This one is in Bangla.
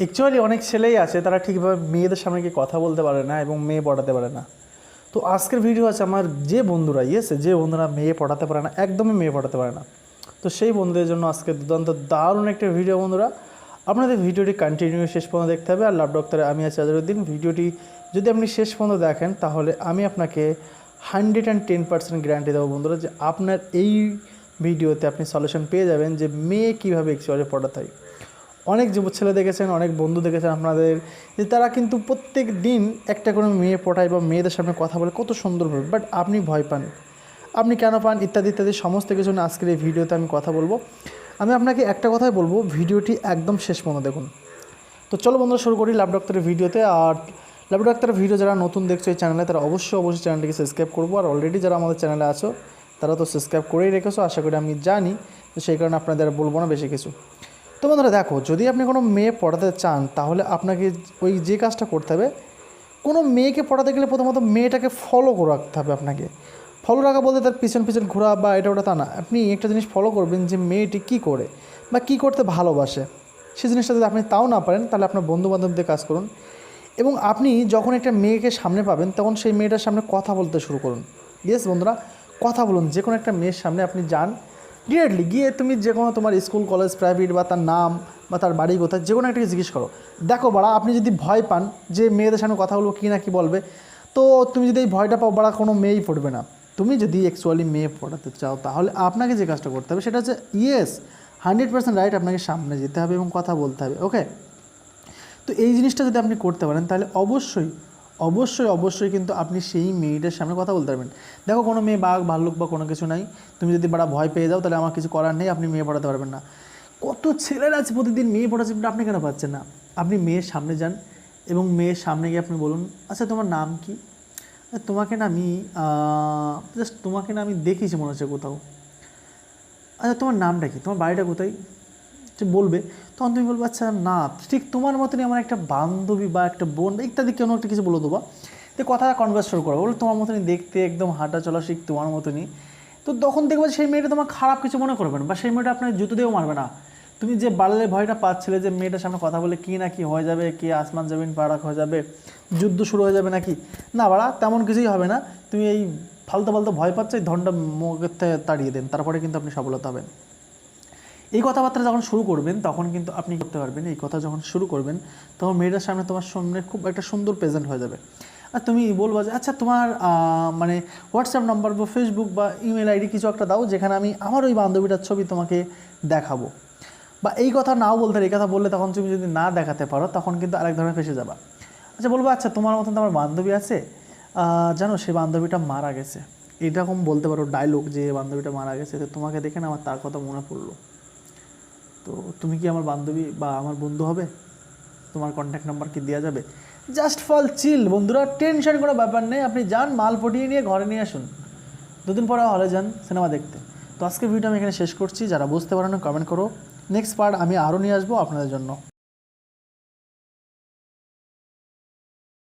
অ্যাকচুয়ালি অনেক ছেলেই আছে, তারা ঠিকভাবে মেয়েদের সামনে গিয়ে কথা বলতে পারে না এবং মেয়ে পড়াতে পারে না। তো আজকের ভিডিও আছে আমার যে বন্ধুরা ইয়েছে যে বন্ধুরা মেয়ে পড়াতে পারে না, একদমই মেয়ে পড়াতে পারে না। তো সেই বন্ধুদের জন্য আজকে দুর্দান্ত দারুণ একটা ভিডিও বন্ধুরা। আপনাদের ভিডিওটি কন্টিনিউ শেষ পর্যন্ত দেখতে হবে, আর লাভ ডক্টরে আমি আছি আজরুদ্দিন ভিডিওটি যদি আপনি শেষ পর্যন্ত দেখেন, তাহলে আমি আপনাকে hundred and ten percent guarantee দেবো বন্ধুরা, যে আপনার এই ভিডিওতে আপনি সলিউশন পেয়ে যাবেন যে মেয়ে কীভাবে অ্যাকচুয়ালি পড়াতে হয়। অনেক যুব ছেলে দেখেছেন, অনেক বন্ধু দেখেছেন আপনাদের, যে তারা কিন্তু প্রত্যেক দিন একটা করে মেয়ে পড়ায় বা মেয়েদের সামনে কথা বলে কত সুন্দরভাবে বাট আপনি ভয় পান। আপনি কেন পান? ইত্যাদি ইত্যাদি সমস্ত কিছু নিয়ে আজকের এই ভিডিওতে আমি কথা বলব। আমি আপনাকে একটা কথাই বলব, ভিডিওটি একদম শেষ পর্যন্ত দেখুন। তো চলো বন্ধুরা, শুরু করি ল্যাব ডক্টরের ভিডিওতে। আর ল্যাব ডক্টরের ভিডিও যারা নতুন দেখছ এই চ্যানেলে তারা অবশ্যই অবশ্যই চ্যানেলটিকে সাবস্ক্রাইব করব। আর অলরেডি যারা আমাদের চ্যানেলে আছো, তারা তো সাবস্ক্রাইব করেই রেখেছো। আশা করি আমি জানি, তো সেই কারণে আপনাদের বলব না বেশি কিছু। তো বন্ধুরা দেখো, যদি আপনি কোনো মেয়ে পড়াতে চান, তাহলে আপনাকে ওই যে কাজটা করতে হবে, কোনো মেয়েকে পড়াতে গেলে প্রথমত মেয়েটাকে ফলো করে রাখতে হবে আপনাকে। ফলো রাখা বলতে তার পিছন পিছন ঘোরা বা এটা ওটা তা না, আপনি একটা জিনিস ফলো করবেন যে মেয়েটি কী করে বা কী করতে ভালোবাসে। সেই জিনিসটা যদি আপনি তাও না পারেন, তাহলে আপনার বন্ধু বান্ধবদের কাজ করুন। এবং আপনি যখন একটা মেয়েকে সামনে পাবেন, তখন সেই মেয়েটার সামনে কথা বলতে শুরু করুন। ইয়েস বন্ধুরা, কথা বলুন যে কোনো একটা মেয়ের সামনে আপনি যান ডিরেক্টলি গিয়ে তুমি যে কোনো তোমার স্কুল, কলেজ প্রাইভেট বা তার নাম বা তার বাড়ি কোথায়, যে কোনো একটাকে জিজ্ঞেস করো। দেখো বাড়া, আপনি যদি ভয় পান যে মেয়েদের সামনে কথা বলব, কী না কী বলবে, তো তুমি যদি এই ভয়টা পাও, বাড়া, কোনো মেয়েই পড়বে না। তুমি যদি অ্যাকচুয়ালি মেয়ে পড়াতে চাও, তাহলে আপনাকে যে কাজটা করতে হবে, সেটা হচ্ছে ইয়েস হান্ড্রেড পার্সেন্ট রাইট আপনাকে সামনে যেতে হবে এবং কথা বলতে হবে ওকে তো এই জিনিসটা যদি আপনি করতে পারেন, তাহলে অবশ্যই অবশ্যই অবশ্যই কিন্তু আপনি সেই মেয়েটার সামনে কথা বলতে পারবেন। দেখো, কোনো মেয়ে বাঘ, ভাল্লুক বা কোনো কিছু নাই। তুমি যদি বাড়া ভয় পেয়ে যাও, তাহলে আমার কিছু করার নেই, আপনি মেয়ে পড়াতে পারবেন না। কত ছেলেরা আছে প্রতিদিন মেয়ে পড়াচ্ছে আপনি কেন পাচ্ছেন না? আপনি মেয়ের সামনে যান এবং মেয়ের সামনে গিয়ে আপনি বলুন আচ্ছা তোমার নাম কি? তোমাকে না আমি জাস্ট তোমাকে না আমি দেখিয়েছি মনে হচ্ছে কোথাও। আচ্ছা তোমার নামটা কি? তোমার বাড়িটা কোথায়? যে বলবে, তখন তুমি বলবে আচ্ছা না, ঠিক তোমার মতনই আমার একটা বান্ধবী বা একটা বোন ইত্যাদি কোনো একটা কিছু বলে দেবো। তো কথা কনভার্স শুরু করো বলো তোমার মতনই দেখতে একদম হাঁটা চলা শিখ, তোমার মতনই। তো তখন দেখবে সেই মেয়েটা তোমার খারাপ কিছু মনে করবে না বা সেই মেয়েটা আপনার জুতো দিয়েও মারবে না। তুমি যে বাড়লে ভয়টা পাচ্ছিলে যে মেয়েটার সামনে কথা বলে কী না কি হয়ে যাবে, কে আসমান, জমিন, পাড়াক হয়ে যাবে, যুদ্ধ শুরু হয়ে যাবে নাকি? না বাড়া, তেমন কিছুই হবে না। তুমি এই ফালতু ফালতু ভয় পাচ্ছ, এই ধনটা থেকে তাড়িয়ে দেন। তারপরে কিন্তু আপনি সফলতা হবেন। এই কথাবার্তা যখন শুরু করবেন, তখন কিন্তু আপনি করতে পারবেন। এই কথা যখন শুরু করবেন, তখন মেয়েটার সামনে তোমার সামনে খুব একটা সুন্দর প্রেজেন্ট হয়ে যাবে। আর তুমি বলবা যে আচ্ছা তোমার মানে হোয়াটসঅ্যাপ নাম্বার বা ফেসবুক বা ইমেল আইডি কিছু একটা দাও, যেখানে আমি আমার ওই বান্ধবীটার ছবি তোমাকে দেখাবো। বা এই কথা নাও বলতে, এই কথা বললে তখন তুমি যদি না দেখাতে পারো, তখন কিন্তু আরেক ধরনের ফেসে যাবা। আচ্ছা বলব আচ্ছা তোমার মতন তো আমার বান্ধবী আছে। জানো সেই বান্ধবীটা মারা গেছে। এরকম বলতে পারো ডায়লগ যে বান্ধবীটা মারা গেছে, তো তোমাকে দেখে না আমার তার কথা মনে পড়ল। তো তুমি কি আমার বান্ধবী বা আমার বন্ধু হবে? তোমার কন্ট্যাক্ট নাম্বার কি দেওয়া যাবে? জাস্ট ফল চিল বন্ধুরা টেনশন কোনো ব্যাপার নেই। আপনি যান, মাল পটিয়ে নিয়ে ঘরে নিয়ে আসুন। দুদিন পরে হলে যান সিনেমা দেখতে। তো আজকের ভিডিও আমি এখানে শেষ করছি। যারা বুঝতে পারেন কমেন্ট করো। নেক্সট পার্ট আমি আরও নিয়ে আসব আপনাদের জন্য।